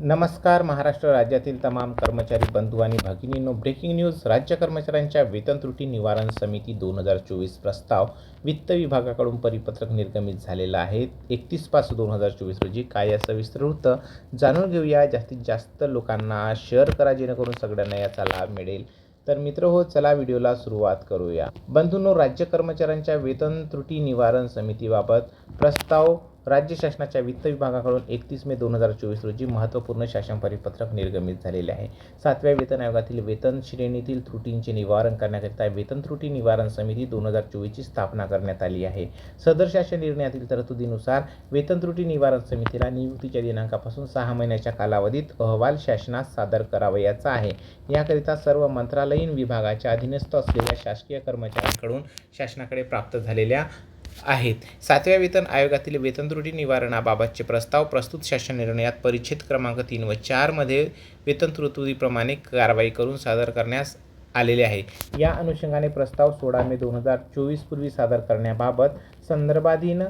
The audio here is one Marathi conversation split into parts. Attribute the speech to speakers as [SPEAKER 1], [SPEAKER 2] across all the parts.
[SPEAKER 1] नमस्कार महाराष्ट्र राज्यातील तमाम कर्मचारी बंधू आणि भगिनींनो ब्रेकिंग न्यूज राज्य कर्मचाऱ्यांच्या वेतन त्रुटी निवारण समिती दोन हजार चोवीस प्रस्ताव वित्त विभागाकडून परिपत्रक निर्गमित झालेला आहे. एकतीस पाच दोन हजार चोवीस रोजी काय या सविस्तर होतं जाणून घेऊया. जास्तीत जास्त लोकांना शेअर करा जेणेकरून सगळ्यांना याचा लाभ मिळेल. तर मित्र हो चला व्हिडिओला सुरुवात करूया. बंधूंनो राज्य कर्मचाऱ्यांच्या वेतन त्रुटी निवारण समितीबाबत प्रस्ताव राज्य शासनाच्या वित्त विभागाकडून एकतीस मे दोन हजार चोवीस रोजी महत्त्वपूर्ण शासन परिपत्रक निर्गमित झालेले आहे. सातव्या वेतन आयोगातील वेतन श्रेणीतील त्रुटींचे निवारण करण्याकरिता वेतन त्रुटी निवारण समिती दोन हजार चोवीसची स्थापना करण्यात आली आहे. सदर शासन निर्णयातील तरतुदीनुसार वेतन त्रुटी निवारण समितीला नियुक्तीच्या दिनांकापासून सहा महिन्याच्या कालावधीत अहवाल शासनास सादर करावयाचा आहे. याकरिता सर्व मंत्रालयीन विभागाच्या अधीनस्थ असलेल्या शासकीय कर्मचाऱ्यांकडून शासनाकडे प्राप्त झालेल्या आहेत. सातव्या वेतन आयोगातील वेतन त्रुटी निवारणाबाबतचे प्रस्ताव प्रस्तुत शासन निर्णयात परिच्छेद क्रमांक तीन व चारमध्ये वेतन त्रुटीप्रमाणे कारवाई करून सादर करण्यास आलेले आहे. या अनुषंगाने प्रस्ताव सोळा मे दोन हजार चोवीस पूर्वी सादर करण्याबाबत संदर्भाधीन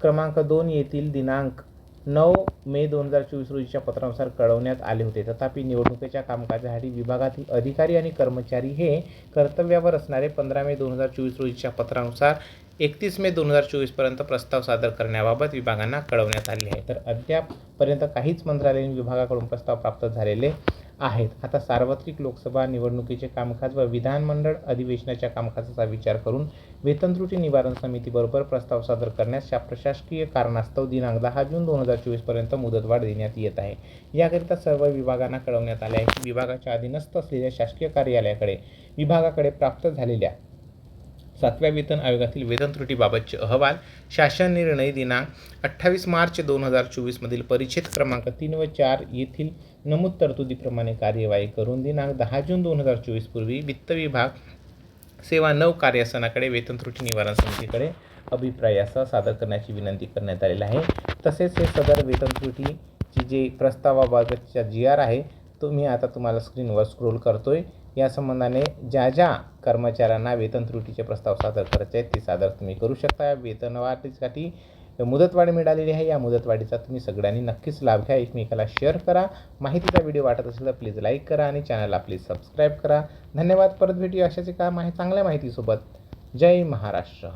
[SPEAKER 1] क्रमांक दोन येथील दिनांक नऊ मे दोन हजार चोवीस रोजीच्या पत्रानुसार कळवण्यात आले होते. तथापि निवडणुकीच्या कामकाजासाठी विभागातील अधिकारी आणि कर्मचारी हे कर्तव्यावर असणारे पंधरा मे दोन हजार चोवीस रोजीच्या पत्रानुसार एकतीस मे दोन हजार चोवीसपर्यंत प्रस्ताव सादर करण्याबाबत विभागांना कळवण्यात आले आहे. तर अद्यापपर्यंत काहीच मंत्रालयीन विभागाकडून प्रस्ताव प्राप्त झालेले आहेत. आता सार्वत्रिक लोकसभा निवडणुकीचे कामकाज व विधानमंडळ अधिवेशनाच्या कामकाजाचा विचार करून वेतन त्रुटी निवारण समितीबरोबर प्रस्ताव सादर करण्यास शा प्रशासकीय कारणास्तव दिनांक दहा जून दोन हजार चोवीसपर्यंत मुदतवाढ देण्यात येत आहे. याकरिता सर्व विभागांना कळवण्यात आले आहे की विभागाच्या अधीनस्थ असलेल्या शासकीय कार्यालयाकडे विभागाकडे प्राप्त झालेल्या सातव्या वेतन आयोगातील वेतन त्रुटीबाबतचे अहवाल शासन निर्णय दिनांक अठ्ठावीस मार्च दोन हजार चोवीसमधील परिच्छेद क्रमांक तीन व चार येथील नमूद तरतुदीप्रमाणे कार्यवाही करून दिनांक दहा जून दोन हजार चोवीसपूर्वी वित्त विभाग सेवा नऊ कार्यासनाकडे वेतन त्रुटी निवारण समितीकडे अभिप्रायासह सादर करण्याची विनंती करण्यात आलेली आहे. तसेच हे सदर वेतन त्रुटीची जे प्रस्तावाबाबतचा जी आर आहे तो मी आता तुम्हाला स्क्रीनवर स्क्रोल करतो आहे या संबंधाने ज्या ज्या कर्मचाऱ्यांना वेतन त्रुटीचे प्रस्ताव सादर करायचे आहेत ते सादर तुम्ही करू शकता. वेतनवाढीसाठी मुदतवाढ मिळालेली आहे. या मुदतवाढीचा तुम्ही सगळ्यांनी नक्कीच लाभ घ्या. एकमेकाला शेअर करा. माहितीचा व्हिडिओ वाटत असेल तर प्लीज लाईक करा आणि चॅनलला प्लीज सबस्क्राईब करा. धन्यवाद. परत भेटूया अशाच एका माहि चांगल्या माहितीसोबत. जय महाराष्ट्र.